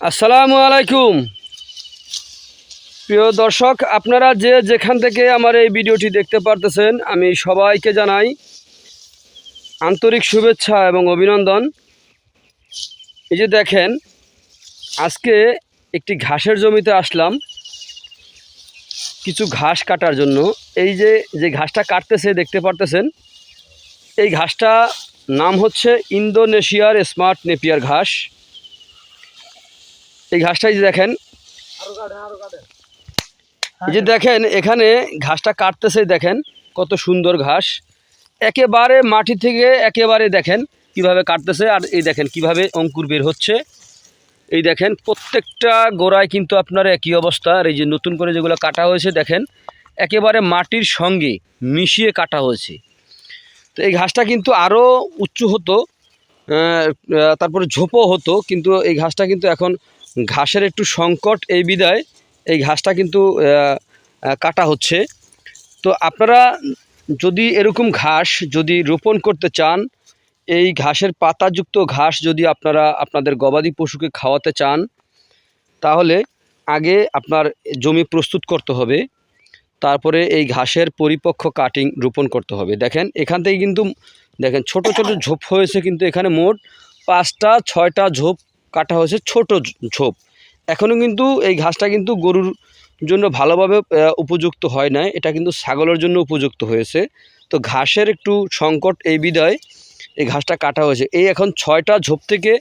আসসালামু আলাইকুম। প্রিয় দর্শক, আপনারা যে যেখান থেকে আমার এই ভিডিওটি দেখতে পারতেছেন, আমি সবাইকে জানাই আন্তরিক শুভেচ্ছা এবং অভিনন্দন। এই যে দেখেন, আজকে একটি ঘাসের জমিতে আসলাম। কিছু ঘাস কাটার জন্য। এই যে যে ঘাসটা কাটতেছে, দেখতে পারতেছেন? এই ঘাসটা নাম হচ্ছে ইন্দোনেশিয়ার স্মার্ট নেপিয়ার ঘাস। এই ঘাসটাই যে দেখেন এই যে দেখেন এখানে ঘাসটা কাটতেছে দেখেন কত সুন্দর ঘাস। একেবারে মাটি থেকে একেবারে দেখেন কীভাবে কাটতেছে আর এই দেখেন কীভাবে অঙ্কুর বের হচ্ছে। এই দেখেন প্রত্যেকটা গোড়ায় কিন্তু আপনার একই অবস্থা আর এই যে নতুন করে যেগুলো কাটা হয়েছে দেখেন একেবারে মাটির সঙ্গে মিশিয়ে কাটা হয়েছে। তো এই ঘাসটা কিন্তু আরও উঁচু হতো তারপরে ঝোপও হতো কিন্তু এই ঘাসটা কিন্তু এখন ঘাসের একটু সংকট, এই বিদায়, এই ঘাসটা কিন্তু কাটা হচ্ছে। তো আপনারা যদি এরকম ঘাস যদি রোপণ করতে চান, এই ঘাসের পাতাযুক্ত ঘাস যদি আপনারা আপনাদের গবাদি পশুকে খাওয়াতে চান, তাহলে আগে আপনার জমি প্রস্তুত করতে হবে। তারপরে এই ঘাসের পরিপক্ক কাটিং রোপণ করতে হবে। দেখেন, এখান থেকে কিন্তু, দেখেন, ছোট ছোট ঝোপ হয়েছে কিন্তু এখানে মোট পাঁচটা, ছয়টা ঝোপ কাটা হয়েছে ছোট ঝোপ। এখনও কিন্তু এই ঘাসটা কিন্তু গরুর জন্য ভালোভাবে উপযুক্ত হয় না এটা কিন্তু ছাগলের জন্য উপযুক্ত হয়েছে। তো ঘাসের একটু সংকট এই বিদায়, এই ঘাসটা কাটা হয়েছে। এই এখন ছয়টা ঝোপ থেকে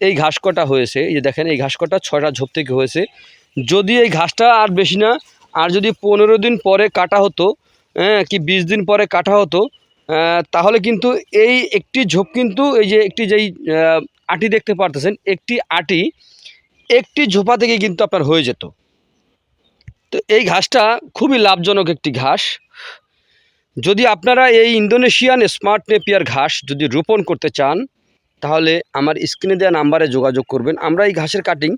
এই ঘাস কটা হয়েছে। এই যে দেখেন, এই ঘাস কটা ছয়টা ঝোপ থেকে হয়েছে। যদি এই ঘাসটা আর বেশি না, আর যদি পনেরো দিন পরে কাটা হতো হ্যাঁ কি বিশ দিন পরে কাটা হতো তাহলে কিন্তু এই একটি ঝোপ কিন্তু এই যে একটি যেই আটি দেখতে পারতেছেন, একটি আটি একটি ঝোপা থেকে কিন্তু আপনার হয়ে যেত। তো এই ঘাসটা খুবই লাভজনক একটি ঘাস। যদি আপনারা এই ইন্দোনেশিয়ান স্মার্ট নেপিয়ার ঘাস যদি রোপণ করতে চান, তাহলে আমার স্ক্রিনে দেওয়া নাম্বারে যোগাযোগ করবেন। আমরা এই ঘাসের কাটিং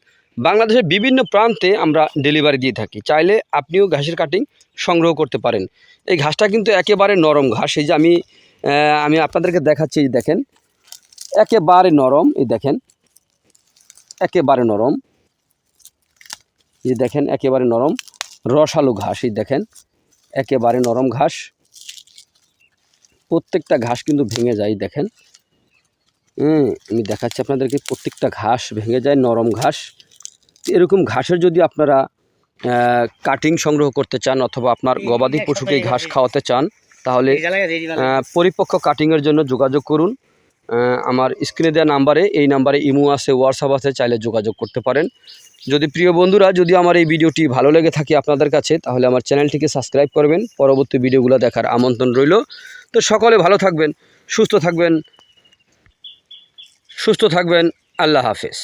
বাংলাদেশের বিভিন্ন প্রান্তে আমরা ডেলিভারি দিয়ে থাকি। চাইলে আপনিও ঘাসের কাটিং সংগ্রহ করতে পারেন। এই ঘাসটা কিন্তু একেবারে নরম ঘাস। এই যে আমি আমি আপনাদেরকে দেখাচ্ছি, এই দেখেন। একেবারে নরম, এই দেখেন। একেবারে নরম। এই দেখেন, একেবারে নরম। রসালো ঘাস, এই দেখেন। একেবারে নরম ঘাস। প্রত্যেকটা ঘাস কিন্তু ভেঙে যায় দেখেন। আমি দেখাচ্ছি আপনাদেরকে, প্রত্যেকটা ঘাস ভেঙে যায়, নরম ঘাস। এরকম ঘাসের যদি আপনারা কাটিং সংগ্রহ করতে চান অথবা আপনার গবাদি পশুকে ঘাস খাওয়াতে চান তাহলে পরিপক্ক কাটিংয়ের জন্য যোগাযোগ করুন। আমার স্ক্রিনে দেওয়া নাম্বারে এই নাম্বারে ইমো আছে হোয়াটসঅ্যাপ আছে চাইলে যোগাযোগ করতে পারেন। যদি প্রিয় বন্ধুরা যদি আমার এই ভিডিওটি ভালো লেগে থাকে আপনাদের কাছে তাহলে আমার চ্যানেলটিকে সাবস্ক্রাইব করবেন। পরবর্তী ভিডিওগুলো দেখার আমন্ত্রণ রইল। তো সকলে ভালো থাকবেন সুস্থ থাকবেন সুস্থ থাকবেন আল্লাহ হাফেজ।